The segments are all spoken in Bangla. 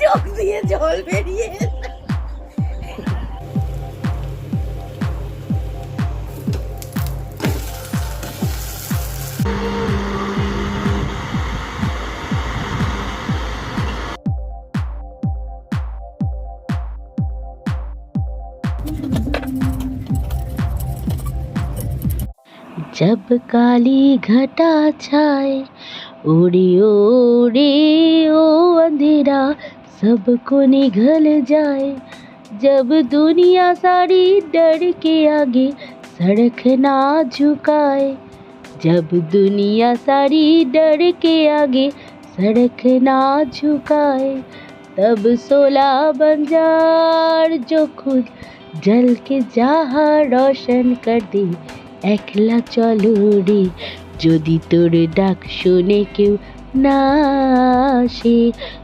চোখ দিয়ে জল বেরিয়ে এলো। जब काली घटा छाए उड़ी उड़ी ओ अंधेरा सबको निगल जाए जब दुनिया सारी डर के आगे सड़क ना झुकाए जब दुनिया सारी डर के आगे सड़क ना झुकाए तब सोला बंजार जो खुद जल के जहाँ रोशन कर दे একলা চলো রে যদি তোর ডাক শুনে কেউ না আসে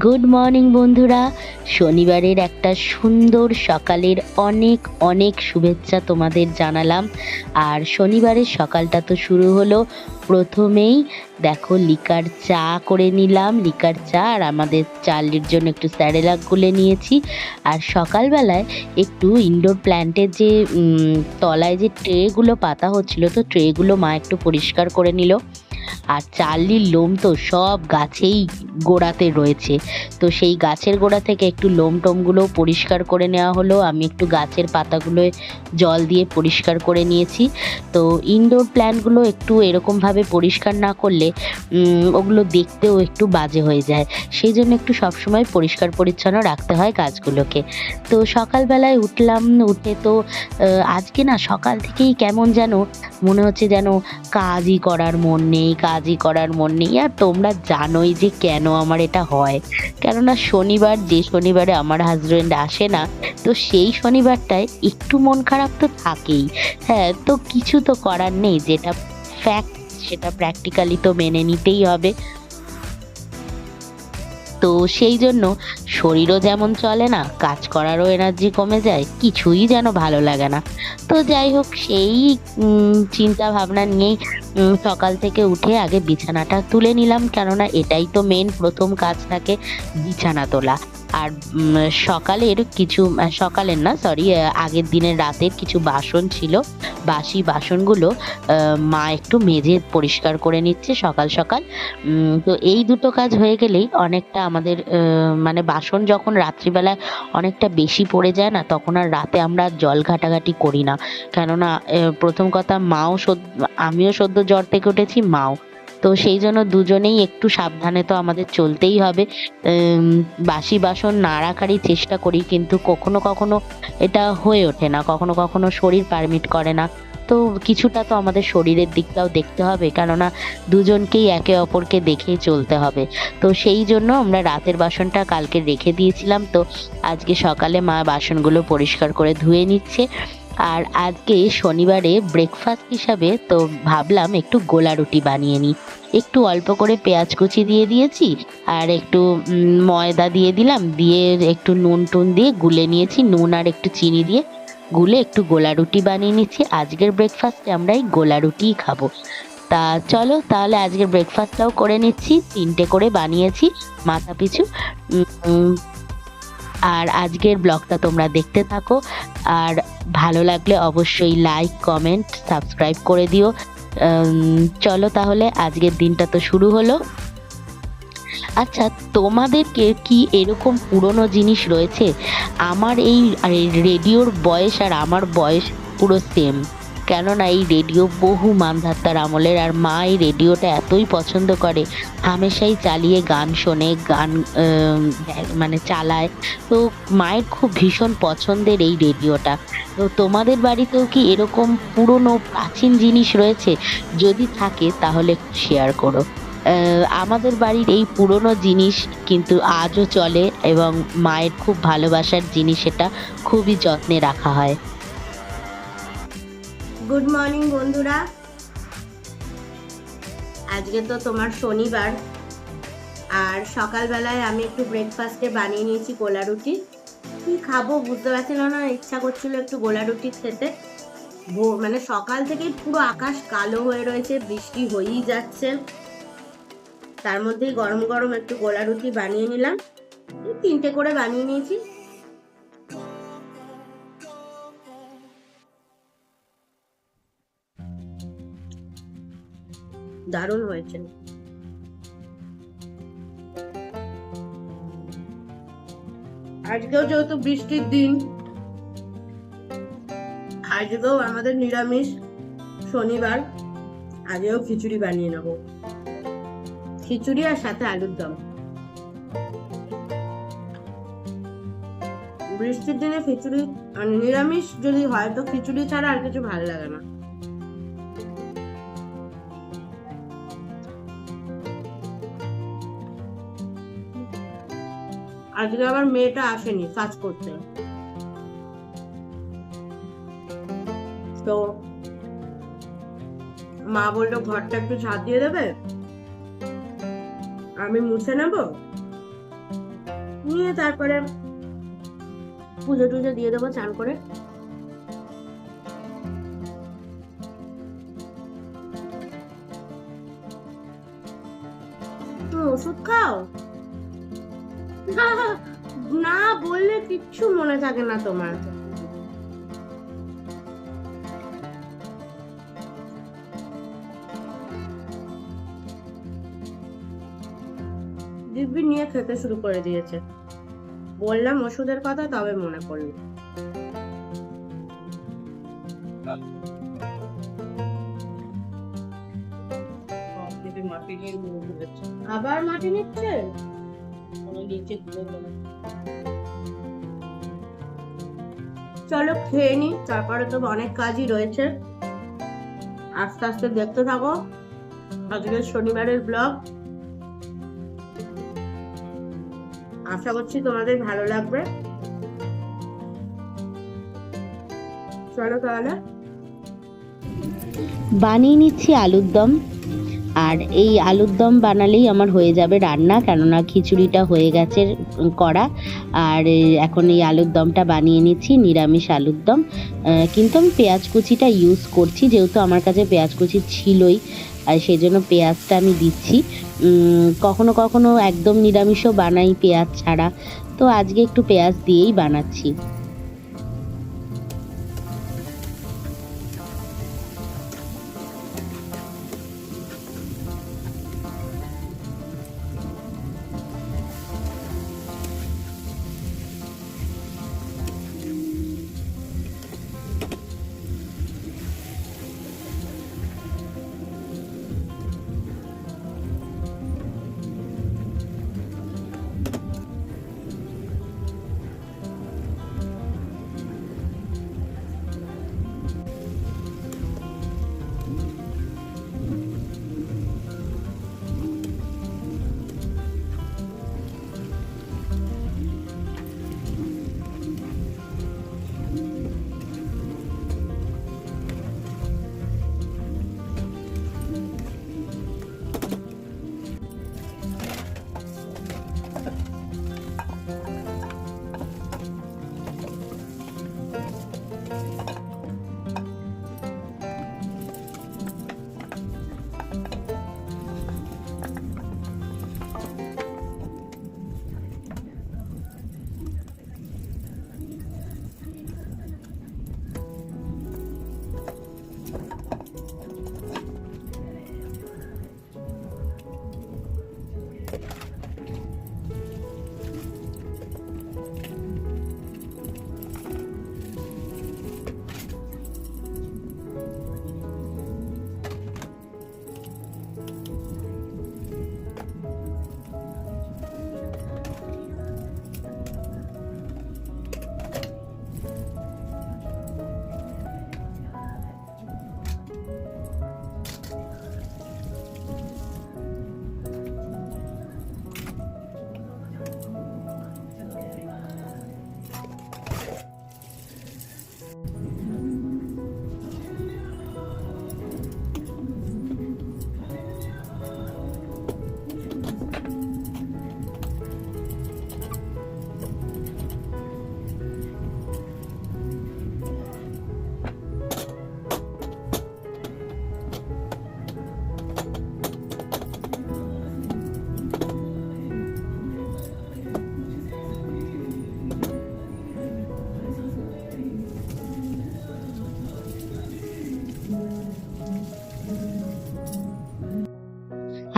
গুড মর্নিং বন্ধুরা। শনিবারের একটা সুন্দর সকালের অনেক অনেক শুভেচ্ছা তোমাদের জানালাম। আর শনিবারের সকালটা তো শুরু হলো প্রথমেই। দেখো, লিকার চা করে নিলাম, লিকার চা আর আমাদের চার্লির জন্য একটু স্যারেলাক গুলে নিয়েছি। আর সকালবেলায় একটু ইনডোর প্ল্যান্টের যে তলায় যে ট্রেগুলো পাতা হচ্ছিল, তো ট্রেগুলো মা একটু পরিষ্কার করে নিল। আর চার্লির লোম তো সব গাছেই গোড়াতে রয়েছে। তো সেই গাছের গোড়া থেকে একটু লোম টোমগুলো পরিষ্কার করে নেওয়া হলো। আমি একটু গাছের পাতাগুলোয় জল দিয়ে পরিষ্কার করে নিয়েছি। তো ইনডোর প্ল্যান্টগুলো একটু এরকমভাবে পরিষ্কার না করলে ওগুলো দেখতেও একটু বাজে হয়ে যায়। সেই জন্য একটু সবসময় পরিষ্কার পরিচ্ছন্ন রাখতে হয় গাছগুলোকে। তো সকালবেলায় উঠলাম, উঠে তো আজকে না সকাল থেকেই কেমন যেন মনে হচ্ছে যেন কাজই করার মন নেই। কাজই করার মন নেই। আর তোমরা জানোই যে কেন আমার এটা হয়। কেননা শনিবার যে শনিবারে আমার হাজব্যান্ড আসে না, তো সেই শনিবারটায় একটু মন খারাপ তো থাকেই। হ্যাঁ তো কিছু তো করার নেই। যেটা ফ্যাক্ট সেটা প্র্যাকটিক্যালি তো মেনে নিতেই হবে। তো সেই জন্য শরীরও যেমন চলে না, কাজ করারও এনার্জি কমে যায়, কিছুই যেন ভালো লাগে না। তো যাই হোক, সেই চিন্তা ভাবনা নিয়েই সকাল থেকে উঠে আগে বিছানাটা তুলে নিলাম, কেননা এটাই তো মেন প্রথম কাজ থাকে, বিছানা তোলা। আর সকালের কিছু সকালের না সরি আগের দিনের রাতের কিছু বাসন ছিল। বাসি বাসনগুলো মা একটু মেজে পরিষ্কার করে নিচ্ছে সকাল সকাল। তো এই দুটো কাজ হয়ে গেলেই অনেকটা আমাদের মানে বাসন যখন রাত্রিবেলায় অনেকটা বেশি পড়ে যায় না, তখন আর রাতে আমরা জল ঘাটাঘাটি করি না। কেননা প্রথম কথা মাও আমিও সদ্য জ্বর থেকে উঠেছি, মাও। তো সেই জন্য দুজনেই একটু সাবধানে তো আমাদের চলতেই হবে। বাসি বাসন না রাখারই চেষ্টা করি, কিন্তু কখনো কখনো এটা হয়ে ওঠে না, কখনো কখনো শরীর পারমিট করে না। তো কিছুটা তো আমাদের শরীরের দিকটাও দেখতে হবে, কেননা দুজনকেই একে অপরকে দেখেই চলতে হবে। তো সেই জন্য আমরা রাতের বাসনটা কালকে রেখে দিয়েছিলাম, তো আজকে সকালে মা বাসনগুলো পরিষ্কার করে ধুয়ে নিচ্ছে। আর আজকে শনিবারে ব্রেকফাস্ট হিসাবে তো ভাবলাম একটু গোলা রুটি বানিয়ে নিই। একটু অল্প করে পেঁয়াজ কুচি দিয়ে দিয়েছি আর একটু ময়দা দিয়ে দিলাম, দিয়ে একটু নুন টুন দিয়ে গুলে নিয়েছি, নুন আর একটু চিনি দিয়ে গুলে একটু গোলা রুটি বানিয়ে নিচ্ছি। আজকের ব্রেকফাস্টে আমরা এই গোলা রুটিই খাব। তা চলো তাহলে আজকের ব্রেকফাস্টটাও করে নিচ্ছি, তিনটে করে বানিয়েছি মাথা পিছু আর আজকের ব্লগটা তোমরা দেখতে থাকো। আর ভালো লাগলে অবশ্যই লাইক কমেন্ট সাবস্ক্রাইব করে দিও। চলো তাহলে আজকের দিনটা তো শুরু হলো। আচ্ছা তোমাদেরকে কি এরকম পুরনো জিনিস রয়েছে? আমার এই রেডিওর বয়স আর আমার বয়স পুরো সেম কেননা এই রেডিও বহু মানধাত্তার আমলের, আর মা এই রেডিওটা এতই পছন্দ করে। হামেশাই চালিয়ে গান শোনে, গান মানে চালায়। তো মায়ের খুব ভীষণ পছন্দের এই রেডিওটা। তো তোমাদের বাড়িতেও কি এরকম পুরনো প্রাচীন জিনিস রয়েছে? যদি থাকে তাহলে শেয়ার করো। আমাদের বাড়ির এই পুরনো জিনিস কিন্তু আজও চলে এবং মায়ের খুব ভালোবাসার জিনিস এটা খুবই যত্নে রাখা হয়। গুড মর্নিং বন্ধুরা। আজকে তো তোমার শনিবার, আর সকালবেলায় আমি একটু ব্রেকফাস্টে বানিয়ে নিয়েছি গোলা রুটি। কি খাব বুঝতে পারছিলাম না ইচ্ছা করছিল একটু গোলা রুটি খেতে। মানে সকাল থেকেই পুরো আকাশ কালো হয়ে রয়েছে, বৃষ্টি হয়েই যাচ্ছে। তার মধ্যেই গরম গরম একটু গোলা রুটি বানিয়ে নিলাম। তিনটে করে বানিয়ে নিয়েছি। দারুণ হয়েছে। আজকেও যেহেতু বৃষ্টির দিন, আজকেও আমাদের নিরামিষ শনিবার আজকেও খিচুড়ি বানিয়ে নেব। খিচুড়ি আর সাথে আলুর দম। বৃষ্টির দিনে খিচুড়ি আর নিরামিষ যদি হয় তো খিচুড়ি ছাড়া আর কিছু ভালো লাগে না। আজকে আবার মেয়েটা আসেনি কাজ করতে। তো মা বলল, ঘরটা একটু ঝাঁট দিয়ে দেবে? আমি মুছে নেব? নিয়ে তারপরে পুজো টুজো দিয়ে দেবো চান করে। ওষুধ খাও? না বললে কিচ্ছু মনে থাকে না তোমার। দিব্যি নিয়ে খেতে শুরু করে দিয়েছে। বললাম ওষুধের কথা তবে মনে পড়ল। আবার মাটি নিচ্ছে? চলো খেয়ে নি তারপরে তো অনেক কাজই রয়েছে। আস্তে আস্তে দেখতে থাকো আজকে শনিবারের ব্লগ আশা করছি তোমাদের ভালো লাগবে। চলো তাহলে। বানিয়ে নিচ্ছি আলুর দম। আর এই আলুর দম বানালেই আমার হয়ে যাবে রান্না, কেননা খিচুড়িটা হয়ে গেছে করা আর এখন এই আলুর দমটা বানিয়ে নিচ্ছি, নিরামিষ আলুর দম। কিন্তু আমি পেঁয়াজ কুচিটা ইউজ করছি, যেহেতু আমার কাছে পেঁয়াজ কুচি ছিলই, আর সেই জন্য পেঁয়াজটা আমি দিচ্ছি। কখনো কখনো একদম নিরামিষও বানাই পেঁয়াজ ছাড়া। তো আজকে একটু পেঁয়াজ দিয়েই বানাচ্ছি।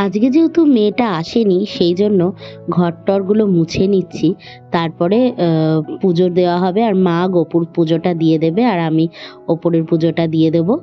আজকে যেহেতু মেয়েটা আসেনি, সেই জন্য টরগুলো মুছে নিচ্ছি। তারপরে পুজো দেওয়া হবে আর মা গোপুর পুজোটা দিয়ে দেবে আর আমি ওপরের পুজোটা দিয়ে দেবো।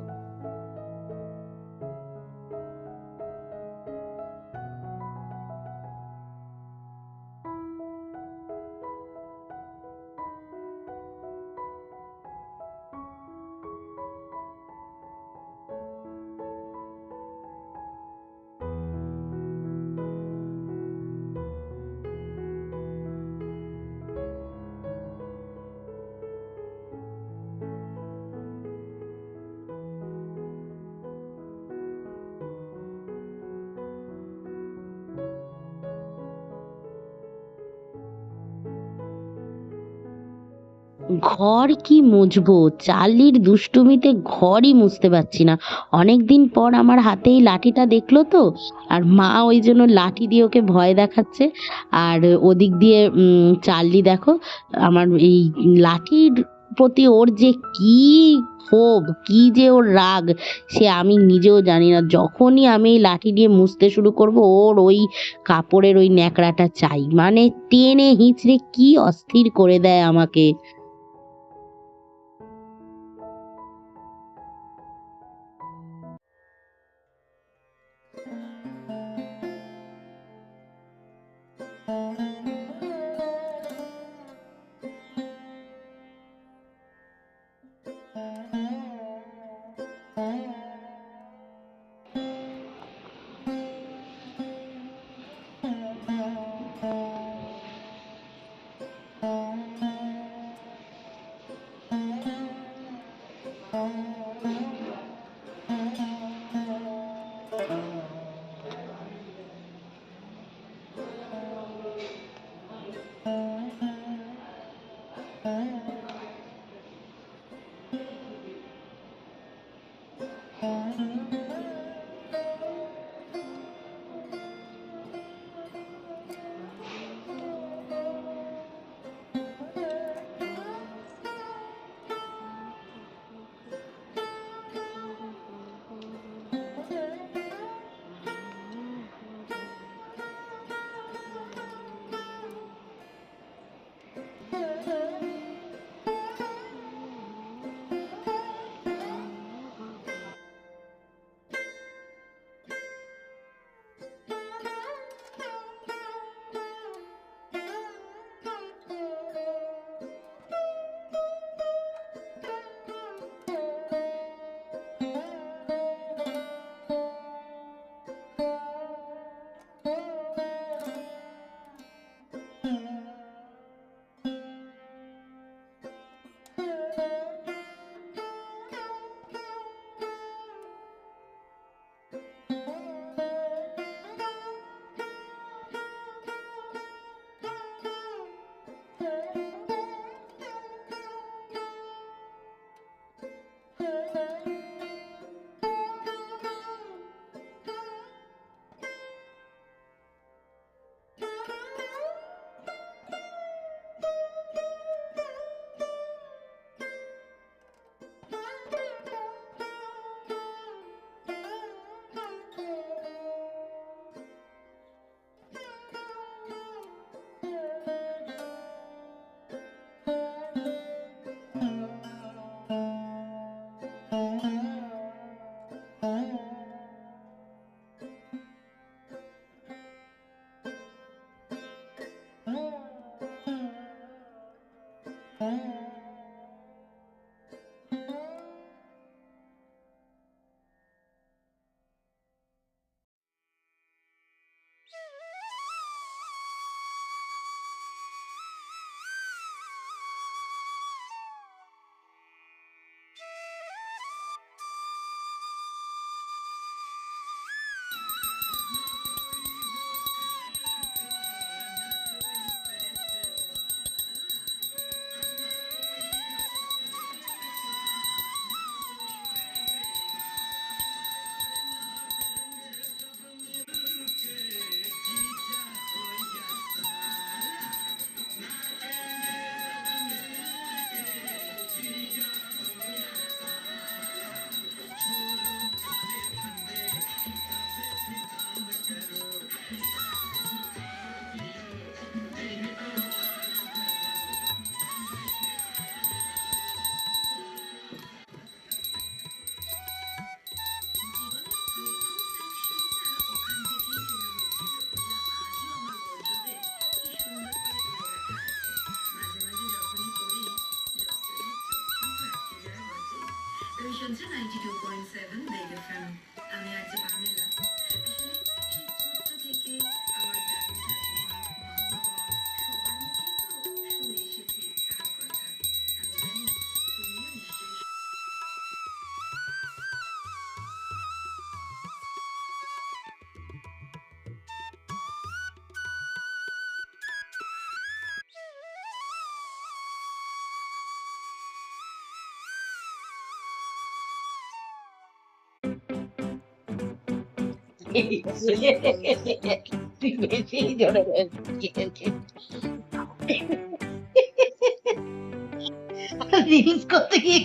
ঘর কি মুছবো চার্লির দুষ্টুমিতে ঘরই মুছতে পারছি না। অনেকদিন পর আমার হাতে এই লাঠিটা দেখল তো, আর মা ওই জন্য লাঠি দিয়ে ওকে ভয় দেখাচ্ছে। আর ওদিক দিয়ে চার্লি দেখো, আমার এই লাঠির প্রতি ওর যে কি ক্ষোভ, কি যে ওর রাগ, সে আমি নিজেও জানি না। যখনই আমি এই লাঠি দিয়ে মুছতে শুরু করব, ওর ওই কাপড়ের ওই ন্যাকড়াটা চাই। মানে টেনে হিঁচড়ে কি অস্থির করে দেয় আমাকে। চলছে নাইনটি টু পয়েন্ট সেভেন আমি পামেলা আসলে সেই থেকে করতে গিয়ে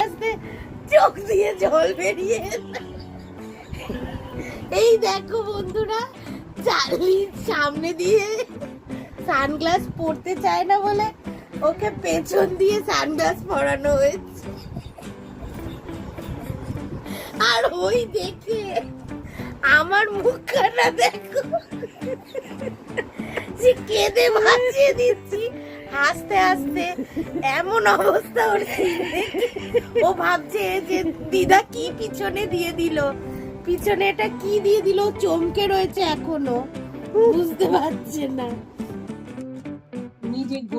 আস্তে চোখ দিয়ে জল বেরিয়ে এই দেখো বন্ধুরা চার্লির সামনে দিয়ে সানগ্লাস পরতে চায় না বলে ওকে পেছন দিয়ে সানগ্লাস পরানো হয়েছে। আর ওই দেখে আমার মুখখানা দেখো। যে কেঁদে ভাসিয়ে দিচ্ছি। হাসতে হাসতে এমন অবস্থা ওর ও ভাবছে যে দিদা কি পিছনে দিয়ে দিল? পিছনে এটা কি দিয়ে দিল? চমকে রয়েছে এখনও। বুঝতে পারছে না।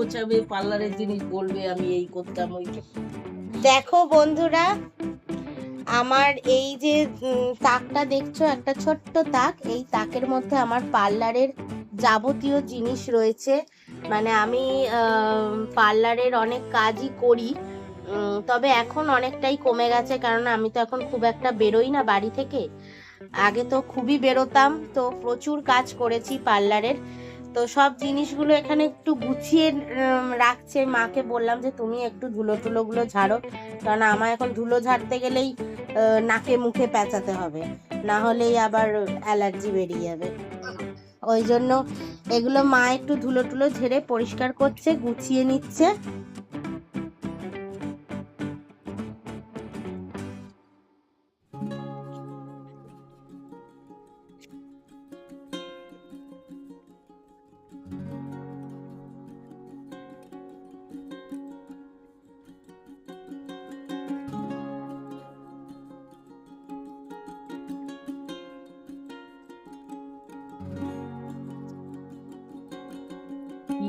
গোছাবে পার্লারের জিনিস বলবে, আমি এই করতাম, ওই দেখো বন্ধুরা, আমার এই যে তাকটা দেখছ, একটা ছোট্ট তাক, এই তাকের মধ্যে আমার পার্লারের যাবতীয় জিনিস রয়েছে। মানে আমি পার্লারের অনেক কাজই করি তবে এখন অনেকটাই কমে গেছে, কারণ আমি তো এখন খুব একটা বেরোই না বাড়ি থেকে। আগে তো খুবই বেরোতাম, তো প্রচুর কাজ করেছি পার্লারের। তো সব জিনিসগুলো এখানে একটু গুছিয়ে রাখছে। মাকে বললাম যে, তুমি একটু ধুলো টুলোগুলো ঝাড়ো। কারণ আমার এখন ধুলো ঝাড়তে গেলেই নাকে মুখে পেঁচাতে হবে। না হলেই আবার অ্যালার্জি বেরিয়ে যাবে। ওই জন্য এগুলো মা একটু ধুলো টুলো ঝেড়ে পরিষ্কার করছে, গুছিয়ে নিচ্ছে।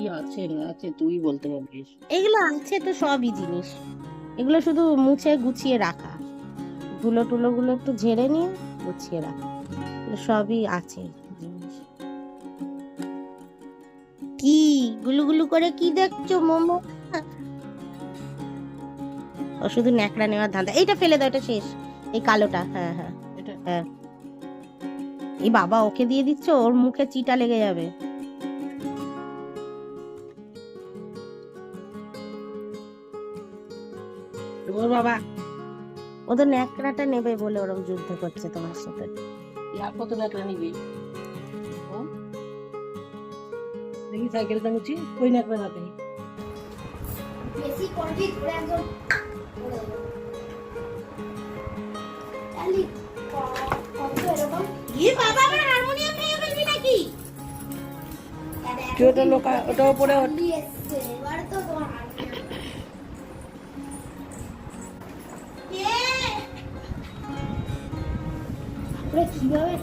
আছে আছে তুই বলতে পারবিস এগুলো আছে তো সবই জিনিস। এগুলো শুধু মুছে গুছিয়ে রাখা। ধুলো টুলোগুলো একটু ঝেড়ে নিয়ে গুছিয়ে রাখা। সবই আছে জিনিস। কি? গুলুগুলু করে কি দেখছ মোমো? ও শুধু ন্যাকড়া নেওয়ার ধান্দা। এইটা ফেলে দাও এটা শেষ। এই কালোটা হ্যাঁ হ্যাঁ। হ্যাঁ। এই বাবা ওকে দিয়ে দিচ্ছ ওর মুখে চিটা লেগে যাবে। ও তো ন্যাকড়াটা নেবে বলে ওরম যুদ্ধ করছে তোমার সাথে। আর কত নাকড়া নিবি। ও? দেখি সাইকেলটা মুছি কই নাকড়া না পেয়ে বেশি করবি ঘুরে একদম। চালি কত ওরা কীভাবে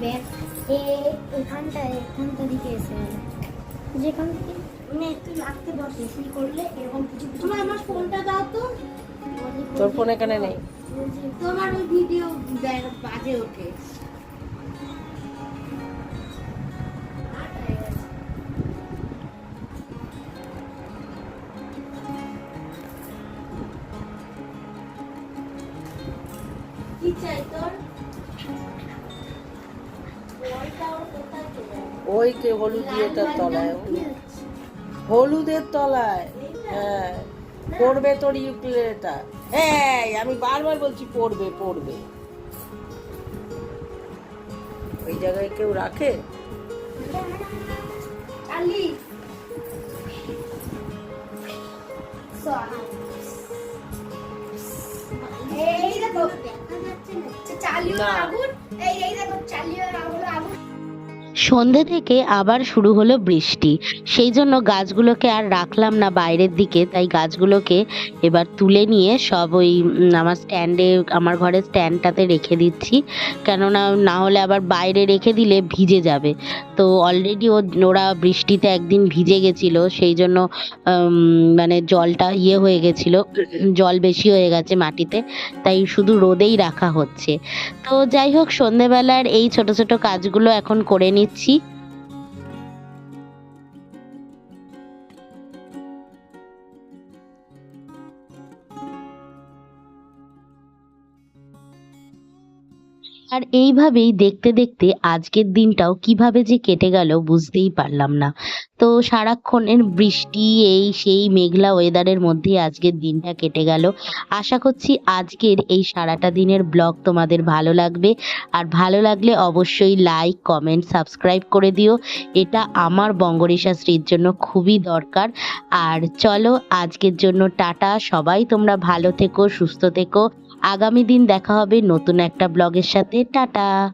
ব্যাগ এ এখানটায় এখানটা দিকে এসে যেখান থেকে মানে একটু লাগতে বসে কি করলে এরকম কিছু কিছু তোমার আমার ফোনটা দাও তো। তোর ফোন এখানে নেই। তোমার ওই ভিডিও বাজে ওঠে। ওই কে হলুদ দিয়েটার তলায় হলুদের তলায় হ্যাঁ পড়বে তোর ইউক্লেটা হ্যাঁ আমি বারবার বলছি পড়বে পড়বে। ওই জায়গায় কেউ রাখে? চালি এই দেখো না চালিও আগুন এই দেখো চালিও আগুন আগুন। সন্ধে থেকে আবার শুরু হলো বৃষ্টি। সেই জন্য গাছগুলোকে আর রাখলাম না বাইরের দিকে, তাই গাছগুলোকে এবার তুলে নিয়ে সব ওই আমার স্ট্যান্ডে, আমার ঘরের স্ট্যান্ডটাতে রেখে দিচ্ছি। কেননা না হলে আবার বাইরে রেখে দিলে ভিজে যাবে। তো অলরেডি ও, ওরা বৃষ্টিতে একদিন ভিজে গেছিল, সেই জন্য মানে জলটা ইয়ে হয়ে গেছিল, জল বেশি হয়ে গেছে মাটিতে, তাই শুধু রোদেই রাখা হচ্ছে। তো যাই হোক, সন্ধেবেলার এই ছোট ছোট কাজগুলো এখন করে নিচ্ছি। 吸 আর এইভাবেই দেখতে দেখতে আজকের দিনটাও কীভাবে যে কেটে গেল বুঝতেই পারলাম না। তো সারাক্ষণের বৃষ্টি, এই সেই মেঘলা ওয়েদারের মধ্যে আজকের দিনটা কেটে গেল। আশা করছি আজকের এই সারাটা দিনের ব্লগ তোমাদের ভালো লাগবে। আর ভালো লাগলে অবশ্যই লাইক কমেন্ট সাবস্ক্রাইব করে দিও। এটা আমার বঙ্গরেশা শ্রীর জন্য খুবই দরকার। আর চলো আজকের জন্য টাটা। সবাই তোমরা ভালো থেকো, সুস্থ থেকো। আগামী দিন দেখা হবে নতুন একটা ব্লগের সাথে। টাটা।